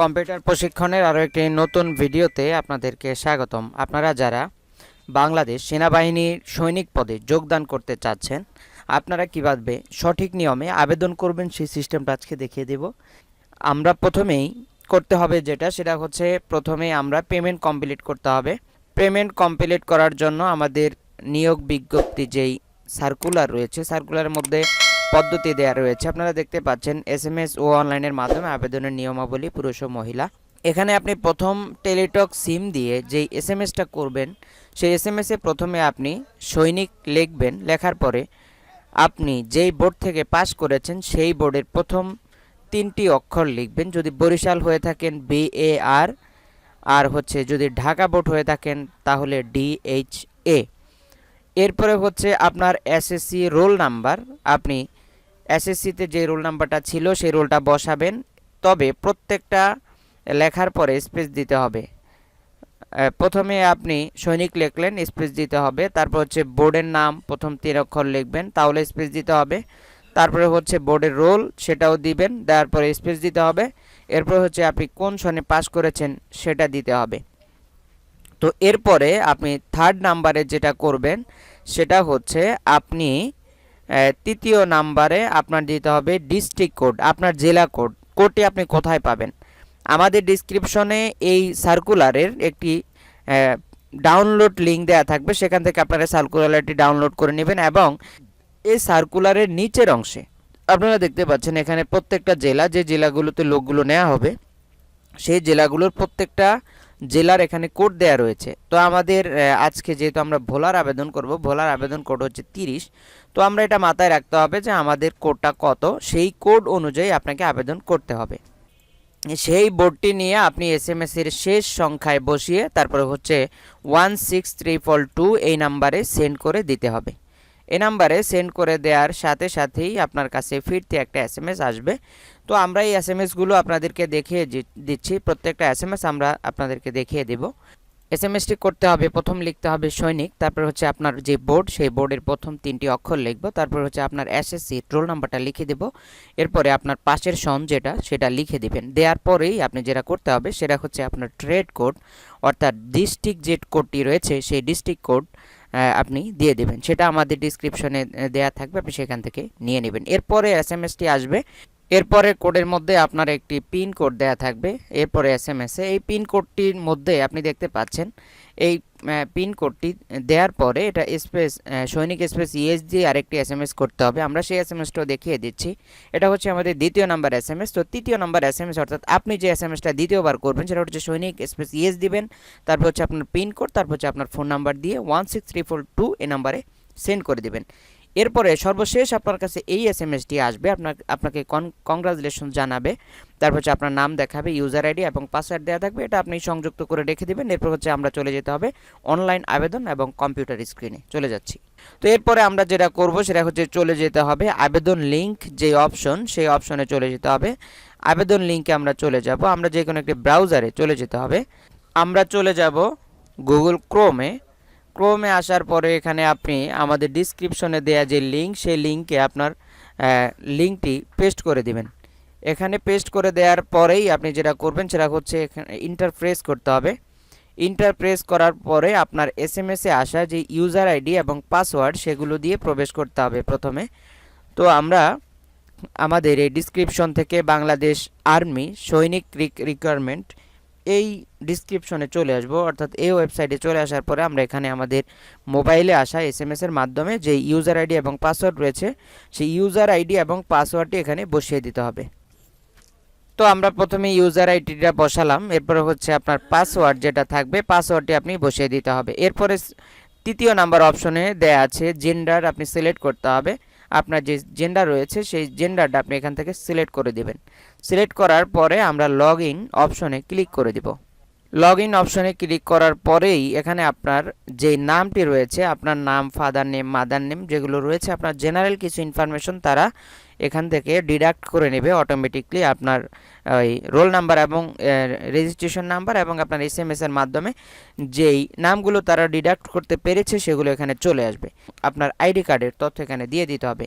Computer প্রশিক্ষণের আরও একটি নতুন ভিডিওতে আপনাদেরকে স্বাগতম। আপনারা যারা বাংলাদেশ সেনাবাহিনীর সৈনিক পদে যোগদান করতে চাচ্ছেন, আপনারা কীভাবে সঠিক নিয়মে আবেদন করবেন সেই সিস্টেমটা আজকে দেখিয়ে দেব। আমরা প্রথমেই করতে হবে যেটা, সেটা হচ্ছে প্রথমে আমরা পেমেন্ট কমপ্লিট করতে হবে। পেমেন্ট কমপ্লিট করার জন্য আমাদের নিয়োগ বিজ্ঞপ্তি যেই সার্কুলার রয়েছে, সার্কুলারের মধ্যে পদ্ধতি দেওয়া রয়েছে। আপনারা দেখতে পাচ্ছেন এস এম এস ও অনলাইনের মাধ্যমে আবেদনের নিয়মাবলী, পুরুষ ও মহিলা। এখানে আপনি প্রথম টেলিটক সিম দিয়ে যেই এস এম এসটা করবেন, সেই এস এম এসে প্রথমে আপনি সৈনিক লিখবেন। লেখার পরে আপনি যেই বোর্ড থেকে পাস করেছেন, সেই বোর্ডের প্রথম তিনটি অক্ষর লিখবেন। যদি বরিশাল হয়ে থাকেন বি এ আর আর হচ্ছে যদি ঢাকা বোর্ড হয়ে থাকেন, তাহলে ডি এইচ এ এরপরে হচ্ছে আপনার এসএসসি রোল নাম্বার আপনি এসএসসিতে যে রোল নাম্বারটা ছিল, সেই রোলটা বসাবেন। তবে প্রত্যেকটা লেখার পরে স্পেস দিতে হবে। প্রথমে আপনি সৈনিক লিখলেন, স্পেস দিতে হবে। তারপর হচ্ছে বোর্ডের নাম প্রথম তিন অক্ষর লিখবেন, তাহলে স্পেস দিতে হবে। তারপরে হচ্ছে বোর্ডের রোল, সেটাও দিবেন, দেওয়ার পরে স্পেস দিতে হবে। এরপর হচ্ছে আপনি কোন সনে পাস করেছেন, সেটা দিতে হবে। তো এরপরে আপনি থার্ড নাম্বারে যেটা করবেন, সেটা হচ্ছে আপনি তৃতীয় নাম্বারে আপনার দিতে হবে ডিস্ট্রিক্ট কোড আপনার জেলা কোড কোডটি আপনি কোথায় পাবেন? আমাদের ডিসক্রিপশনে এই সার্কুলারের একটি ডাউনলোড লিঙ্ক দেওয়া থাকবে। সেখান থেকে আপনারা সার্কুলারটি ডাউনলোড করে নেবেন এবং এই সার্কুলারের নিচের অংশে আপনারা দেখতে পাচ্ছেন এখানে প্রত্যেকটা জেলা, যে জেলাগুলোতে লোকগুলো নেওয়া হবে, সেই জেলাগুলোর প্রত্যেকটা জেলার এখানে কোড দেয়া রয়েছে। তো আমাদের আজকে যেহেতু আমরা ভোলার আবেদন করব, ভোলার আবেদন কোড হচ্ছে তিরিশ। তো আমরা এটা মাথায় রাখতে হবে যে আমাদের কোডটা কত, সেই কোড অনুযায়ী আপনাকে আবেদন করতে হবে। সেই বোর্ডটি নিয়ে আপনি এস এম এস এর শেষ সংখ্যায় বসিয়ে তারপরে হচ্ছে ওয়ান সিক্স ফোর টু এই নাম্বারে সেন্ড করে দিতে হবে। এই নাম্বারে সেন্ড করে দেওয়ার সাথে সাথেই আপনার কাছে ফিরতে একটা এস আসবে। তো আমরা এই এস এম এসগুলো আপনাদেরকে দেখিয়ে দিচ্ছি। প্রত্যেকটা এস এম এস আমরা আপনাদেরকে দেখিয়ে দেব। এস এম এসটি করতে হবে, প্রথম লিখতে হবে সৈনিক, তারপর হচ্ছে আপনার যে বোর্ড, সেই বোর্ডের প্রথম তিনটি অক্ষর লিখব, তারপর হচ্ছে আপনার এসএসসি রোল নাম্বারটা লিখে দেব। এরপরে আপনার পাশের সন যেটা, সেটা লিখে দেবেন। দেওয়ার পরেই আপনি যেটা করতে হবে, সেটা হচ্ছে আপনার ট্রেড কোড, অর্থাৎ ডিস্ট্রিক্ট যে কোডটি রয়েছে, সেই ডিস্ট্রিক্ট কোড আপনি দিয়ে দেবেন। সেটা আমাদের ডিসক্রিপশনে দেয়া থাকবে, আপনি সেখান থেকে নিয়ে নেবেন। এরপরে এস এম এসটি আসবে। এরপরে কোডের মধ্যে আপনার একটি পিন কোড দেয়া থাকবে, এরপরে এস এম এসে এই পিন কোডটির মধ্যে আপনি দেখতে পাচ্ছেন, এই পিন কোডটি দেওয়ার পরে এটা স্পেস সৈনিক স্পেস ইএস দিয়ে আরেকটি এস এম এস করতে হবে। আমরা সেই এস এম এসটাও দেখিয়ে দিচ্ছি। এটা হচ্ছে আমাদের দ্বিতীয় নাম্বার এস এম এস তো তৃতীয় নাম্বার এস এম এস অর্থাৎ আপনি যে এস এম এসটা দ্বিতীয়বার করবেন, সেটা হচ্ছে সৈনিক স্পেস ইএস দিবেন, তারপর হচ্ছে আপনার পিন কোড, তারপর হচ্ছে আপনার ফোন নাম্বার দিয়ে one six three four two এই নাম্বারে সেন্ড করে দিবেন। এরপরে সর্বশেষ আপনার কাছে এই এস এম এসটি আসবে, আপনার, আপনাকে কন কংগ্রাচুলেশন জানাবে, তারপর হচ্ছে আপনার নাম দেখাবে ইউজার আইডি এবং পাসওয়ার্ড দেওয়া থাকবে, এটা আপনি সংযুক্ত করে রেখে দেবেন, এরপর হচ্ছে আমরা চলে যেতে হবে অনলাইন আবেদন এবং কম্পিউটার স্ক্রিনে চলে যাচ্ছি। তো এরপরে আমরা যেটা করব, সেটা হচ্ছে চলে যেতে হবে আবেদন লিঙ্ক যে অপশন সেই অপশনে চলে যেতে হবে। আবেদন লিঙ্কে আমরা চলে যাব, আমরা যে কোনো একটি ব্রাউজারে চলে যেতে হবে। আমরা চলে যাব গুগল ক্রোমে ক্রোমে আসার পরে এখানে আপনি আমাদের ডিসক্রিপশনে দেয়া যে লিঙ্ক সেই লিঙ্কে আপনার লিঙ্কটি পেস্ট করে দিবেন। এখানে পেস্ট করে দেওয়ার পরেই আপনি যেটা করবেন সেটা হচ্ছে এখানে ইন্টারপ্রেস করতে হবে। ইন্টারপ্রেস করার পরে আপনার এস এম এসে আসা যে ইউজার আইডি এবং পাসওয়ার্ড সেগুলো দিয়ে প্রবেশ করতে হবে প্রথমে। তো আমরা আমাদের এই ডিসক্রিপশন থেকে বাংলাদেশ আর্মি সৈনিক রিকোয়ারমেন্ট এই ডিসক্রিপশনে চলে আসব। অর্থাৎ এই ওয়েবসাইটে চলে আসার পরে আমরা এখানে আমাদের মোবাইলে আসা এস এম এর মাধ্যমে যে ইউজার আইডি এবং পাসওয়ার্ড রয়েছে, সেই ইউজার আইডি এবং পাসওয়ার্ডটি এখানে বসিয়ে দিতে হবে। তো আমরা প্রথমে ইউজার আইডিটা বসালাম। এরপরে হচ্ছে আপনার পাসওয়ার্ড যেটা থাকবে পাসওয়ার্ডটি আপনি বসিয়ে দিতে হবে। এরপরে তৃতীয় নাম্বার অপশনে দেয়া আছে জেন্ডার আপনি সিলেক্ট করতে হবে। আপনার যে জেন্ডার রয়েছে, সেই জেন্ডারটা আপনি এখান থেকে সিলেক্ট করে দেবেন। সিলেক্ট করার পরে আমরা লগ ইন অপশনে ক্লিক করে দিব। লগ ইন অপশনে ক্লিক করার পরেই এখানে আপনার যে নামটি রয়েছে, আপনার নাম ফাদার নেম মাদার নেম যেগুলো রয়েছে, আপনার জেনারেল কিছু ইনফরমেশন তারা এখান থেকে ডিডাক্ট করে নেবে অটোমেটিকলি আপনার ওই রোল নাম্বার এবং রেজিস্ট্রেশন নাম্বার এবং আপনার এস এম এর মাধ্যমে যেই নামগুলো তারা ডিডাক্ট করতে পেরেছে সেগুলো এখানে চলে আসবে। আপনার আইডি কার্ডের তথ্য এখানে দিয়ে দিতে হবে।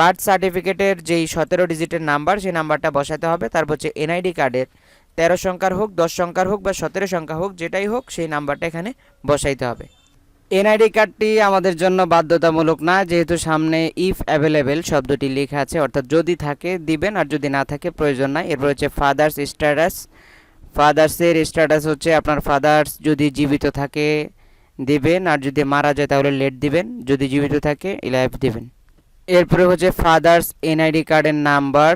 বার্থ সার্টিফিকেটের যেই সতেরো ডিজিটের নাম্বার সেই নাম্বারটা বসাতে হবে। তারপর হচ্ছে এনআইডি কার্ডের তেরো সংখ্যার হোক, দশ সংখ্যার হোক বা সতেরো সংখ্যা হোক, যেটাই হোক সেই নাম্বারটা এখানে বসাইতে হবে। এনআইডি কার্ডটি আমাদের জন্য বাধ্যতামূলক না, যেহেতু সামনে ইফ অ্যাভেলেবেল শব্দটি লেখা আছে, অর্থাৎ যদি থাকে দিবেন, আর যদি না থাকে প্রয়োজন নাই। এরপর হচ্ছে ফাদার্স স্ট্যাটাস ফাদার্সের স্ট্যাটাস হচ্ছে আপনার ফাদার্স যদি জীবিত থাকে, দিবেন, আর যদি মারা যায় তাহলে লেট দিবেন, যদি জীবিত থাকে লাইফ দিবেন। এরপরে হচ্ছে ফাদার্স এনআইডি কার্ডের নাম্বার।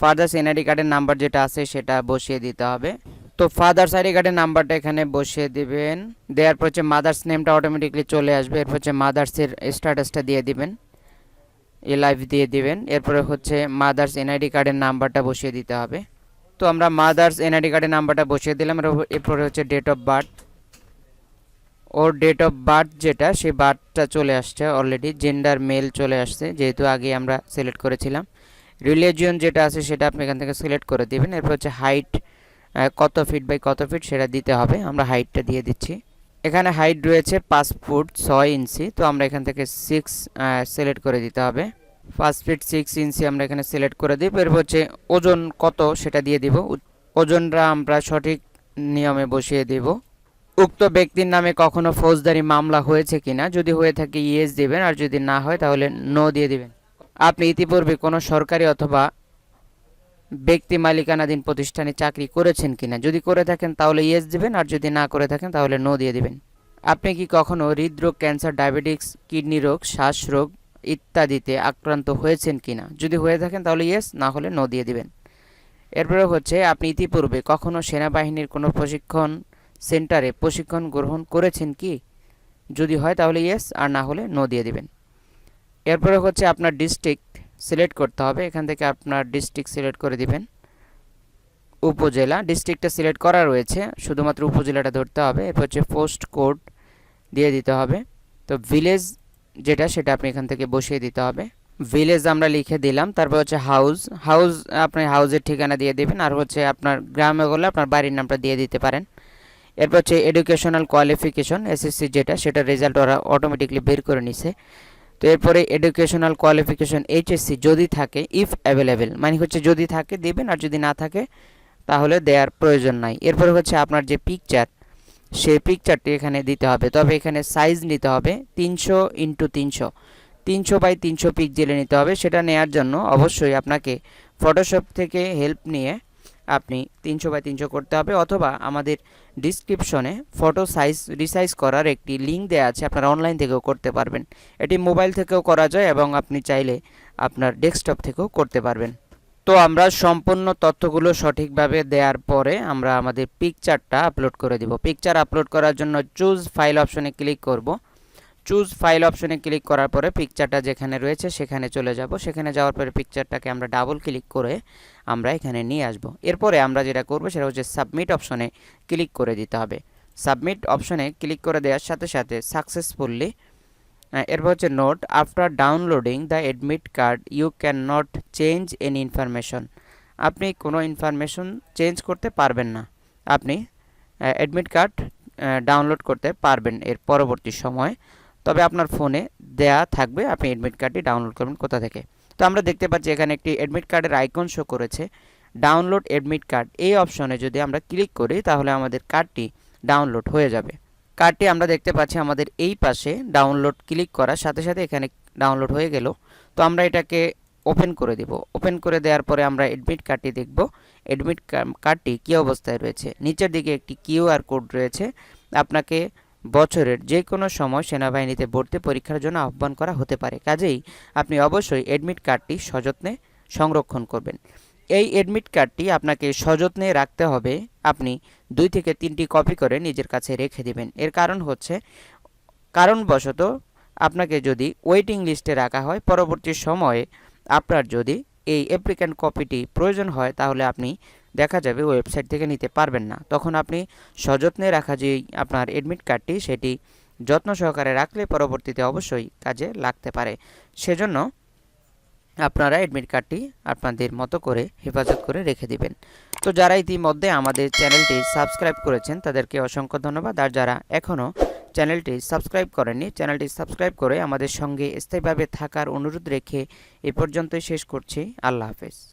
ফাদার্স এনআইডি কার্ডের নাম্বার যেটা আছে, সেটা বসিয়ে দিতে হবে। তো ফাদার্স আইডি কার্ডের নাম্বারটা এখানে বসিয়ে দিবেন। দেওয়ার পর হচ্ছে মাদার্স নেমটা অটোমেটিকলি চলে আসবে। এরপর হচ্ছে মাদার্সের স্ট্যাটাসটা দিয়ে দিবেন। এ লাইভ দিয়ে দিবেন। এরপরে হচ্ছে মাদার্স এনআইডি কার্ডের নাম্বারটা বসিয়ে দিতে হবে। তো আমরা মাদার্স এনআইডি কার্ডের নাম্বারটা বসিয়ে দিলাম। এর- এরপরে হচ্ছে ডেট অফ বার্থ ওর ডেট অফ বার্থ যেটা, সেই বার্থটা চলে আসছে অলরেডি জেন্ডার মেল চলে আসছে, যেহেতু আগে আমরা সিলেক্ট করেছিলাম। রিলিজিয়ন যেটা আছে, সেটা আপনি এখান থেকে সিলেক্ট করে দিবেন। এরপর হচ্ছে হাইট কত ফিট বাই কত ফিট সেটা দিতে হবে, আমরা হাইটটা দিয়ে দিচ্ছি। এখানে হাইট রয়েছে পাঁচ ফুট ছয় ইঞ্চি, তো আমরা এখান থেকে সিক্স সিলেক্ট করে দিতে হবে। পাঁচ ফিট সিক্স ইঞ্চি আমরা এখানে সিলেক্ট করে দিব, এরপর হচ্ছে ওজন কত সেটা দিয়ে দিব। ওজনটা আমরা সঠিক নিয়মে বসিয়ে দিব। উক্ত ব্যক্তির নামে কখনো ফৌজদারি মামলা হয়েছে কিনা, যদি হয়ে থাকে ইয়েস দিবেন, আর যদি না হয় তাহলে নো দিয়ে দিবেন। আপনি ইতিপূর্বে কোনো সরকারি অথবা ব্যক্তি মালিকানাধীন প্রতিষ্ঠানে চাকরি করেছেন কিনা? যদি করে থাকেন তাহলে ইয়েস দিবেন, আর যদি না করে থাকেন তাহলে নো দিয়ে দিবেন। আপনি কি কখনো হৃদরোগ, ক্যান্সার ডায়াবেটিক্স কিডনি রোগ, শ্বাসরোগ ইত্যাদিতে আক্রান্ত হয়েছেন কিনা? যদি হয়ে থাকেন তাহলে ইয়েস না হলে নো দিয়ে দিবেন। এরপরে হচ্ছে, আপনি ইতিপূর্বে কখনো সেনাবাহিনীর কোনো প্রশিক্ষণ সেন্টারে প্রশিক্ষণ গ্রহণ করেছেন কি? যদি হয় তাহলে ইয়েস আর না হলে নো দিয়ে দিবেন। এরপরে হচ্ছে, আপনার ডিস্ট্রিক্ট সিলেক্ট করতে হবে। এখান থেকে আপনার ডিস্ট্রিক্ট সিলেক্ট করে দিবেন। উপজেলা ডিস্ট্রিক্টটা সিলেক্ট করা রয়েছে। শুধুমাত্র উপজেলাটা ধরতে হবে। এরপর হচ্ছে পোস্ট কোড দিয়ে দিতে হবে। তো ভিলেজ যেটা, সেটা আপনি এখান থেকে বসিয়ে দিতে হবে। ভিলেজ আমরা লিখে দিলাম। তারপর হচ্ছে হাউস হাউস আপনি হাউসের ঠিকানা দিয়ে দিবেন। আর হচ্ছে আপনার গ্রামে গেলে আপনার বাড়ির নামটা দিয়ে দিতে পারেন। এরপর হচ্ছে এডুকেশনাল কোয়ালিফিকেশন এসএসসি যেটা সেটা রেজাল্ট ওরা অটোমেটিকলি বের করে নিছে। তো এরপরে এডুকেশনাল কোয়ালিফিকেশন এইচএসসি যদি থাকে ইফ অ্যাভেলেবেল মানে হচ্ছে যদি থাকে, দিবেন, আর যদি না থাকে, তাহলে দেওয়ার প্রয়োজন নাই। এরপরে হচ্ছে আপনার যে পিকচার সেই পিকচারটি এখানে দিতে হবে। তবে এখানে সাইজ নিতে হবে তিনশো ইন্টু তিনশো। তিনশো বাই তিনশো পিকজেলে নিতে হবে। সেটা নেয়ার জন্য অবশ্যই আপনাকে ফটোশপ থেকে হেল্প নিয়ে আপনি তিনশো বাই তিনশো করতে হবে অথবা আমাদের ডিসক্রিপশনে ফটো সাইজ রিসাইজ করার একটি লিঙ্ক দেওয়া আছে, আপনারা অনলাইন থেকেও করতে পারবেন। এটি মোবাইল থেকেও করা যায় এবং আপনি চাইলে আপনার ডেস্কটপ থেকেও করতে পারবেন। তো আমরা সম্পূর্ণ তথ্যগুলো সঠিকভাবে দেওয়ার পরে আমরা আমাদের পিকচারটা আপলোড করে দিব। পিকচার আপলোড করার জন্য চুজ ফাইল অপশনে ক্লিক করব। চুজ ফাইল অপশনে ক্লিক করার পরে পিকচারটা যেখানে রয়েছে সেখানে চলে যাব। সেখানে যাওয়ার পরে পিকচারটাকে আমরা ডাবল ক্লিক করে আমরা এখানে নিয়ে আসব। এরপরে আমরা যেটা করব সেটা হচ্ছে সাবমিট অপশনে ক্লিক করে দিতে হবে। সাবমিট অপশনে ক্লিক করে দেওয়ার সাথে সাথে সাকসেসফুলি এরপর হচ্ছে note after downloading the admit card you can not change any information আপনি কোনো ইনফরমেশন চেঞ্জ করতে পারবেন না। আপনি অ্যাডমিট কার্ড ডাউনলোড করতে পারবেন এর পরবর্তী সময়। তবে আপনার ফোনে দেয়া থাকবে, আপনি অ্যাডমিট কার্ডটি ডাউনলোড করবেন কোথা থেকে। তো আমরা দেখতে পাচ্ছি এখানে একটি অ্যাডমিট কার্ডের আইকন শো করেছে। ডাউনলোড অ্যাডমিট কার্ড এই অপশনে যদি আমরা ক্লিক করি, তাহলে আমাদের কার্ডটি ডাউনলোড হয়ে যাবে। কার্ডটি আমরা দেখতে পাচ্ছি আমাদের এই পাশে ডাউনলোড ক্লিক করার সাথে সাথে এখানে ডাউনলোড হয়ে গেল। তো আমরা এটাকে ওপেন করে দিব। ওপেন করে দেওয়ার পরে আমরা অ্যাডমিট কার্ডটি দেখব। অ্যাডমিট কার্ডটি কী অবস্থায় রয়েছে? নিচের দিকে একটি কিউআর কোড রয়েছে। আপনাকে বছরের যে কোনো সময় সেনাবাহিনীতে ভর্তি পরীক্ষার জন্য আহ্বান করা হতে পারে। কাজেই আপনি অবশ্যই অ্যাডমিট কার্ডটি সযত্নে সংরক্ষণ করবেন। এই অ্যাডমিট কার্ডটি আপনাকে সযত্নে রাখতে হবে। আপনি দুই থেকে তিনটি কপি করে নিজের কাছে রেখে দিবেন। এর কারণ হচ্ছে, কারণবশত আপনাকে যদি ওয়েটিং লিস্টে রাখা হয়, পরবর্তী সময়ে আপনার যদি এই অ্যাপ্লিক্যান্ট কপিটি প্রয়োজন হয়, তাহলে আপনি দেখা যাবে ওয়েবসাইট থেকে নিতে পারবেন না। তখন আপনি সযত্নে রাখা যেই আপনার অ্যাডমিট কার্ডটি সেটি যত্ন সহকারে রাখলে পরবর্তীতে অবশ্যই কাজে লাগতে পারে। সেজন্য আপনারা অ্যাডমিট কার্ডটি আপনাদের মতো করে হেফাজত করে রেখে দিবেন। তো যারা ইতিমধ্যে আমাদের চ্যানেলটি সাবস্ক্রাইব করেছেন, তাদেরকে অসংখ্য ধন্যবাদ। আর যারা এখনও চ্যানেলটি সাবস্ক্রাইব করেননি, চ্যানেলটি সাবস্ক্রাইব করে আমাদের সঙ্গে স্থায়ীভাবে থাকার অনুরোধ রেখে এ পর্যন্তই শেষ করছি। আল্লাহ হাফেজ।